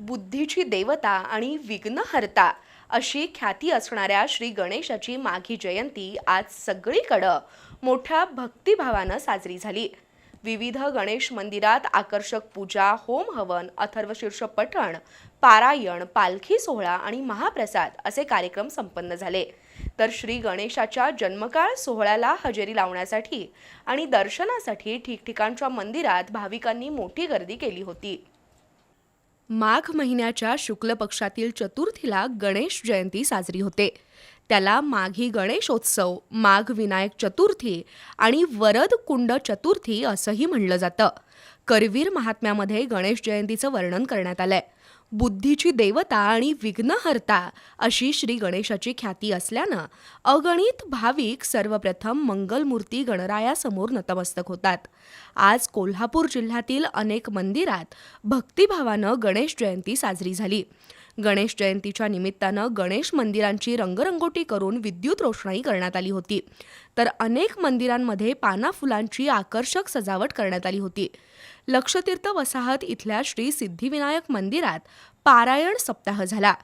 बुद्धीची देवता आणि विघ्नहर्ता अशी ख्याती असणाऱ्या श्री गणेशाची माघी जयंती आज सगळीकडं मोठ्या भक्तिभावानं साजरी झाली. विविध गणेश मंदिरात आकर्षक पूजा होम हवन अथर्वशीर्ष पठण पारायण पालखी सोहळा आणि महाप्रसाद असे कार्यक्रम संपन्न झाले. तर श्री गणेशाच्या जन्मकाळ सोहळ्याला हजेरी लावण्यासाठी आणि दर्शनासाठी ठिकठिकाणच्या मंदिरात भाविकांनी मोठी गर्दी केली होती. माघ महिन्याच्या शुक्ल पक्षातील चतुर्थीला गणेश जयंती साजरी होते. त्याला माघी गणेशोत्सव माघ विनायक चतुर्थी आणि वरद कुंड चतुर्थी असंही म्हणलं जातं. करवीर महात्म्यामध्ये गणेश जयंतीचं वर्णन करण्यात आलंय. बुद्धीची देवता आणि विघ्नहर्ता अशी श्री गणेशाची ख्याती असल्यानं अगणित भाविक सर्वप्रथम मंगलमूर्ती गणरायासमोर नतमस्तक होतात. आज कोल्हापूर जिल्ह्यातील अनेक मंदिरात भक्तिभावानं गणेश जयंती साजरी झाली. गणेश जयंतीच्या निमित्तानं गणेश मंदिरांची रंगरंगोटी करून विद्युत रोषणाई करण्यात आली होती. तर अनेक मंदिरांमध्ये पाना फुलांची आकर्षक सजावट करण्यात आली होती. लक्षतीर्थ वसाहत इथल्या श्री सिद्धिविनायक मंदिरात पारायण सप्ताह झाला.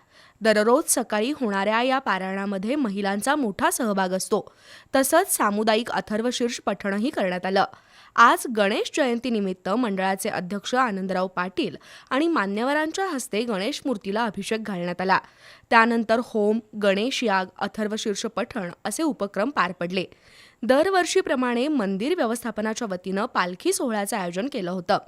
दररोज सकाळी होणाऱ्या या पारायणामध्ये महिलांचा मोठा सहभाग असतो. तसंच सामुदायिक अथर्वशीर्ष पठणही करण्यात आलं. आज गणेश जयंतीनिमित्त मंडळाचे अध्यक्ष आनंदराव पाटील आणि मान्यवरांच्या हस्ते गणेश मूर्तीला अभिषेक घालण्यात आला. त्यानंतर होम गणेश याग अथर्वशीर्ष पठण असे उपक्रम पार पडले. दरवर्षीप्रमाणे मंदिर व्यवस्थापनाच्या वतीनं पालखी सोहळ्याचं आयोजन केलं होतं.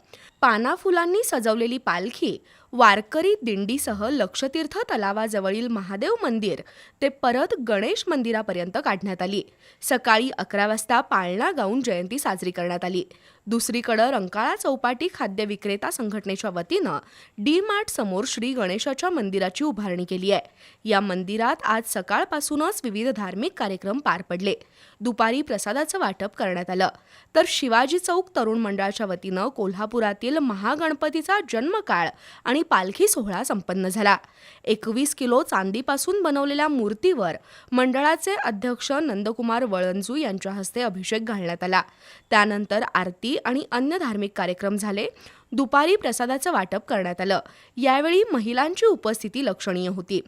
पाना फुलांनी सजवलेली पालखी वारकरी दिंडीसह लक्षतीर्थ तलावाजवळील महादेव मंदिर ते परत गणेश मंदिरापर्यंत काढण्यात आली. सकाळी अकरा वाजता पाळणा गाऊन जयंती साजरी करण्यात आली. दुसरीकडं रंकाळा चौपाटी खाद्य विक्रेता संघटनेच्या वतीनं डी मार्ट समोर श्री गणेशाच्या मंदिराची उभारणी केली आहे. या मंदिरात आज सकाळपासूनच विविध धार्मिक कार्यक्रम पार पडले. दुपारी प्रसादाचं वाटप करण्यात आलं. तर शिवाजी चौक तरुण मंडळाच्या वतीनं कोल्हापुरातील महागणपतीचा जन्मकाळ आणि पालखी सोहळा संपन्न झाला. एकवीस किलो चांदीपासून बनवलेल्या मूर्तीवर मंडळाचे अध्यक्ष नंदकुमार वळंजू यांच्या हस्ते अभिषेक घालण्यात आला. त्यानंतर आरती आणि अन्य धार्मिक कार्यक्रम झाले दुपारी प्रसादाचं वाटप करण्यात आलं. यावेळी महिलांची उपस्थिती लक्षणीय होती.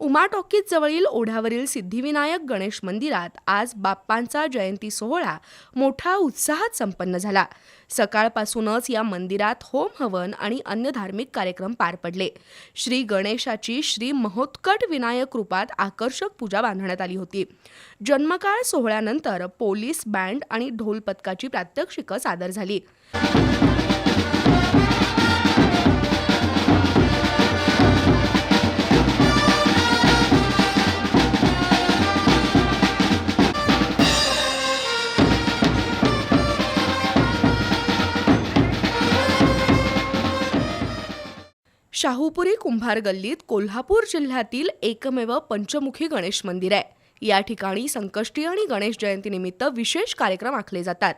उमा टॉकीज जवळील ओढ्यावरील सिद्धिविनायक गणेश मंदिरात आज बाप्पांचा जयंती सोहळा मोठा उत्साहात संपन्न झाला. सकाळपासूनच या मंदिरात होम हवन आणि अन्य धार्मिक कार्यक्रम पार पडले. श्री गणेशाची श्री महोत्कट विनायक रूपात आकर्षक पूजा बांधण्यात आली होती. जन्मकाळ सोहळ्यानंतर पोलीस बँड आणि ढोल पथकाची प्रात्यक्षिकं सादर झाली. शाहूपुरी कुंभार गल्लीत कोल्हापूर जिल्ह्यातील एकमेव पंचमुखी गणेश मंदिर आहे. या ठिकाणी संकष्टी आणि गणेश जयंतीनिमित्त विशेष कार्यक्रम आखले जातात.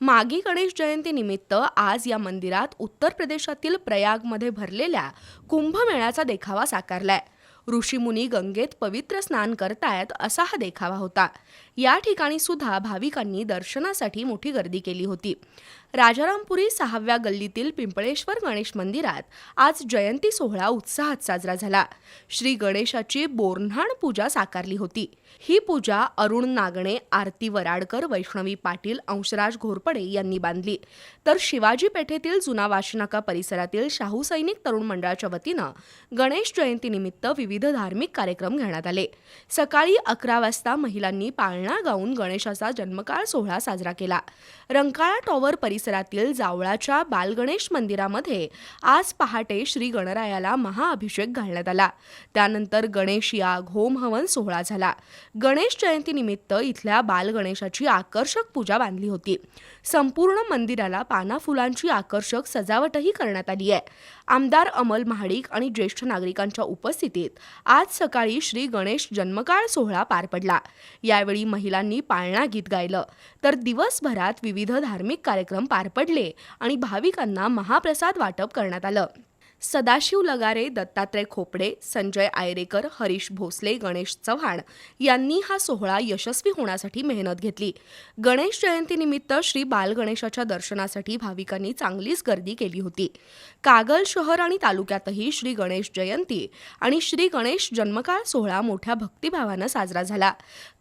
मागी गणेश जयंतीनिमित्त आज या मंदिरात उत्तर प्रदेशातील प्रयागमध्ये भरलेल्या कुंभमेळ्याचा देखावा साकारलाय. ऋषीमुनी गंगेत पवित्र स्नान करतायत असा हा देखावा होता. या ठिकाणी सुद्धा भाविकांनी दर्शनासाठी मोठी गर्दी केली होती. राजारामपुरी सहाव्या गल्लीतील पिंपळेश्वर गणेश मंदिरात आज जयंती सोहळा उत्साहात साजरा झाला. श्री गणेशाची बोरन्हाण पूजा साकारली होती. ही पूजा अरुण नागणे आरती वराडकर वैष्णवी पाटील अंशराज घोरपडे यांनी बांधली. तर शिवाजी पेठेतील जुना वाशिनाका परिसरातील शाहू सैनिक तरुण मंडळाच्या वतीनं गणेश जयंतीनिमित्त विविध धार्मिक कार्यक्रम घेण्यात आले. सकाळी अकरा वाजता महिलांनी पाळणा गाऊन गणेशाचा जन्मकाळ सोहळा साजरा केला. रंकाळा टॉवर परिसरातील जावळाच्या बालगणेश मंदिरामध्ये आज पहाटे श्री गणरायाला महाअभिषेक घालण्यात आला. त्यानंतर गणेश याग होम हवन सोहळा झाला. गणेश जयंतीनिमित्त इथल्या बालगणेशाची आकर्षक पूजा बांधली होती. संपूर्ण मंदिराला पाना फुलांची आकर्षक सजावटही करण्यात आली आहे. आमदार अमल महाडिक आणि ज्येष्ठ नागरिकांच्या उपस्थितीत आज सकाळी श्री गणेश जन्मकाळ सोहळा पार पडला. यावेळी महिलांनी पाळणा गीत गायलं. तर दिवसभरात विविध धार्मिक कार्यक्रम पार पडले आणि भाविकांना महाप्रसाद वाटप करण्यात आलं. सदाशिव लगारे दत्तात्रय खोपडे संजय आयरेकर हरीश भोसले गणेश चव्हाण यांनी हा सोहळा यशस्वी होण्यासाठी मेहनत घेतली. गणेश जयंतीनिमित्त श्री बालगणेशाच्या दर्शनासाठी भाविकांनी चांगलीच गर्दी केली होती. कागल शहर आणि तालुक्यातही श्री गणेश जयंती आणि श्री गणेश जन्मकाळ सोहळा मोठ्या भक्तिभावानं साजरा झाला.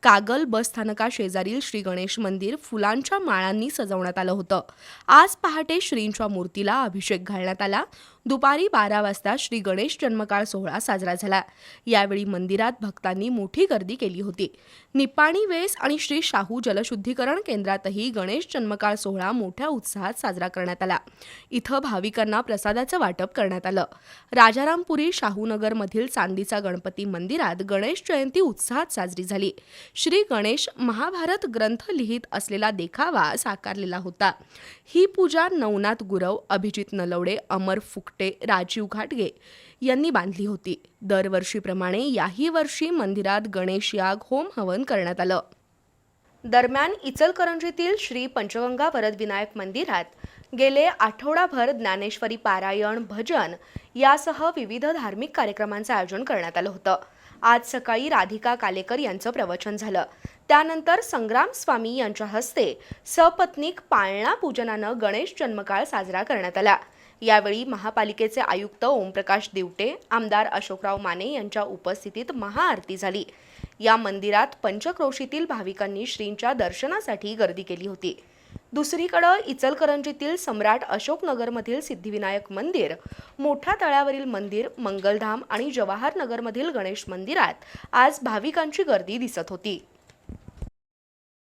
कागल बस स्थानका शेजारील श्री गणेश मंदिर फुलांच्या माळांनी सजवण्यात आलं होतं. आज पहाटे श्रींच्या मूर्तीला अभिषेक घालण्यात आला. दुपारी बारा वाजता श्री गणेश जन्मकाळ सोहळा साजरा झाला. यावेळी मंदिरात भक्तांनी मोठी गर्दी केली होती. निपाणी वेस आणि श्री शाहू जलशुद्धीकरण केंद्रातही गणेश जन्मकाळ सोहळा मोठ्या उत्साहात साजरा करण्यात आला. इथं भाविकांना प्रसादाचं वाटप करण्यात आलं. राजारामपुरी शाहूनगरमधील चांदीचा गणपती मंदिरात गणेश जयंती उत्साहात साजरी झाली. श्री गणेश महाभारत ग्रंथ लिहित असलेला देखावा साकारलेला होता. ही पूजा नवनाथ गुरव अभिजित नलवडे अमर फुकटे राजीव घाटगे यांनी बांधली होती. दरवर्षीप्रमाणे याही वर्षी मंदिरात गणेश याग होम हवन करण्यात आलं. दरम्यान इचलकरंजीतील श्री पंचगंगा वरदविनायक मंदिरात गेले आठवडाभर ज्ञानेश्वरी पारायण भजन यासह विविध धार्मिक कार्यक्रमांचं आयोजन करण्यात आलं होतं. आज सकाळी राधिका कालेकर यांचं प्रवचन झालं. त्यानंतर संग्राम स्वामी यांच्या हस्ते सपत्नीक पाळणा पूजनानं गणेश जन्मकाळ साजरा करण्यात आला. यावेळी महापालिकेचे आयुक्त ओमप्रकाश दिवटे आमदार अशोकराव माने यांच्या उपस्थितीत महाआरती झाली. या मंदिरात पंचक्रोशीतील भाविकांनी श्रींच्या दर्शनासाठी गर्दी केली होती. दुसरीकडं इचलकरंजीतील सम्राट अशोकनगरमधील सिद्धिविनायक मंदिर. मोठ्या तळ्यावरील मंदिर मंगलधाम आणि जवाहरनगरमधील गणेश मंदिरात आज भाविकांची गर्दी दिसत होती.